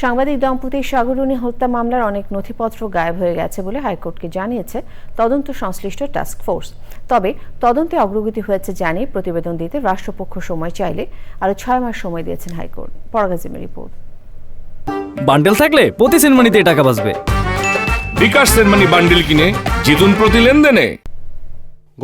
সাংবাদিক দম্পতি সাগরুনি হত্যা মামলার অনেক নথিপত্র গায়েব হয়ে গেছে বলে হাইকোর্টকে জানিয়েছে তদন্ত সংশ্লিষ্ট টাস্ক ফোর্স। তবে তদন্তে অগ্রগতি হয়েছে জানিয়ে প্রতিবেদন দিতে রাষ্ট্রপক্ষ সময় চাইলে আরও ছয় মাস সময় দিয়েছেন হাইকোর্ট। পরাগাজিমের রিপোর্ট। বান্ডেল থাকলে প্রতি সেনমানিতে টাকা বাঁচবে। বিকাশ সেনমানি বান্ডেল কিনে জিতুন প্রতি লেনদেনে।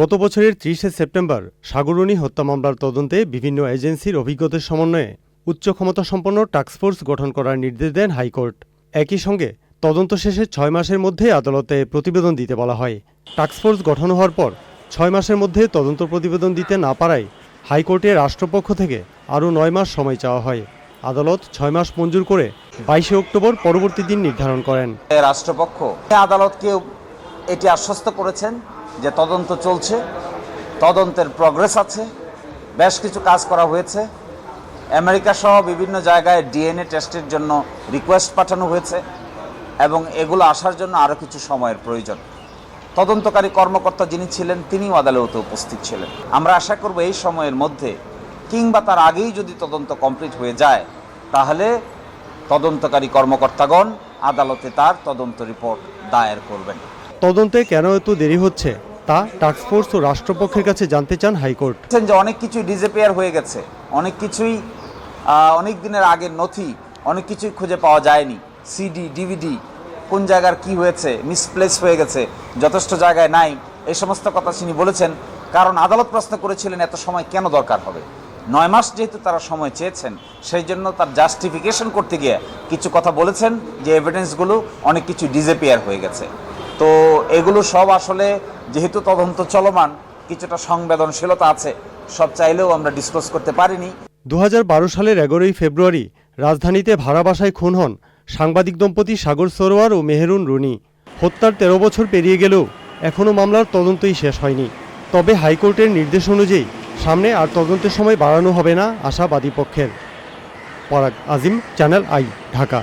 গত বছরের ত্রিশে সেপ্টেম্বর সাগরণী হত্যা মামলার তদন্তে বিভিন্ন এজেন্সির অভিজ্ঞতার সমন্বয়ে উচ্চ ক্ষমতাসম্পন্ন টাস্কফোর্স গঠন করার নির্দেশ দেন হাইকোর্ট। একই সঙ্গে তদন্ত শেষে ছয় মাসের মধ্যে আদালতে প্রতিবেদন দিতে বলা হয়। টাস্কফোর্স গঠন হওয়ার পর ছয় মাসের মধ্যে তদন্ত প্রতিবেদন দিতে না পারায় হাইকোর্টে রাষ্ট্রপক্ষ থেকে আরও নয় মাস সময় চাওয়া হয়। আদালত ছয় মাস মঞ্জুর করে বাইশে অক্টোবর পরবর্তী দিন নির্ধারণ করেন। রাষ্ট্রপক্ষ আদালতকে এটি আশ্বস্ত করেছেন যে তদন্ত চলছে, তদন্তের প্রগ্রেস আছে, বেশ কিছু কাজ করা হয়েছে। আমেরিকা সহ বিভিন্ন জায়গায় ডিএনএ টেস্টের জন্য রিকোয়েস্ট পাঠানো হয়েছে এবং এগুলো আসার জন্য আরও কিছু সময়ের প্রয়োজন। তদন্তকারী কর্মকর্তা যিনি ছিলেন, তিনিও আদালতে উপস্থিত ছিলেন। আমরা আশা করব এই সময়ের মধ্যে, কিংবা তার আগেই যদি তদন্ত কমপ্লিট হয়ে যায়, তাহলে তদন্তকারী কর্মকর্তাগণ আদালতে তার তদন্ত রিপোর্ট দায়ের করবেন। তদন্তে কেন এত দেরি হচ্ছে? তা টাস্কফোর্স ও রাষ্ট্রপক্ষের কাছে জানতে চান হাইকোর্ট। যে অনেক কিছুই ডিজেপিয়ার হয়ে গেছে। অনেক কিছুই অনেক দিনের আগের নথি, অনেক কিছুই খুঁজে পাওয়া যায়নি। সিডি ডিভিডি কোন জায়গার কি হয়েছে মিসপ্লেস হয়ে গেছে, যথেষ্ট জায়গায় নাই, এই সমস্ত কথা তিনি বলেছেন। কারণ আদালত প্রশ্ন করেছিলেন এত সময় কেন দরকার হবে? নয় মাস যেহেতু তারা সময় চেয়েছেন, সেই জন্য তার জাস্টিফিকেশন করতে গিয়ে কিছু কথা বলেছেন যে এভিডেন্সগুলো অনেক কিছু ডিজেপিয়ার হয়ে গেছে। তো এগুলো সব আসলে যেহেতু তদন্ত চলমান, কিছুটা সংবেদনশীলতা আছে, সব চাইলেও আমরা ডিসক্লোজ করতে পারিনি। দু হাজার বারো সালের এগারোই ফেব্রুয়ারি রাজধানীতে ভাড়া বাসায় খুন হন সাংবাদিক দম্পতি সাগর সরোয়ার ও মেহেরুন রুনি। হত্যার তেরো বছর পেরিয়ে গেলেও এখনও মামলার তদন্তই শেষ হয়নি। তবে হাইকোর্টের নির্দেশ অনুযায়ী সামনে আর তদন্তের সময় বাড়ানো হবে না আশাবাদী পক্ষের। পরাগ আজিম, চ্যানেল আই, ঢাকা।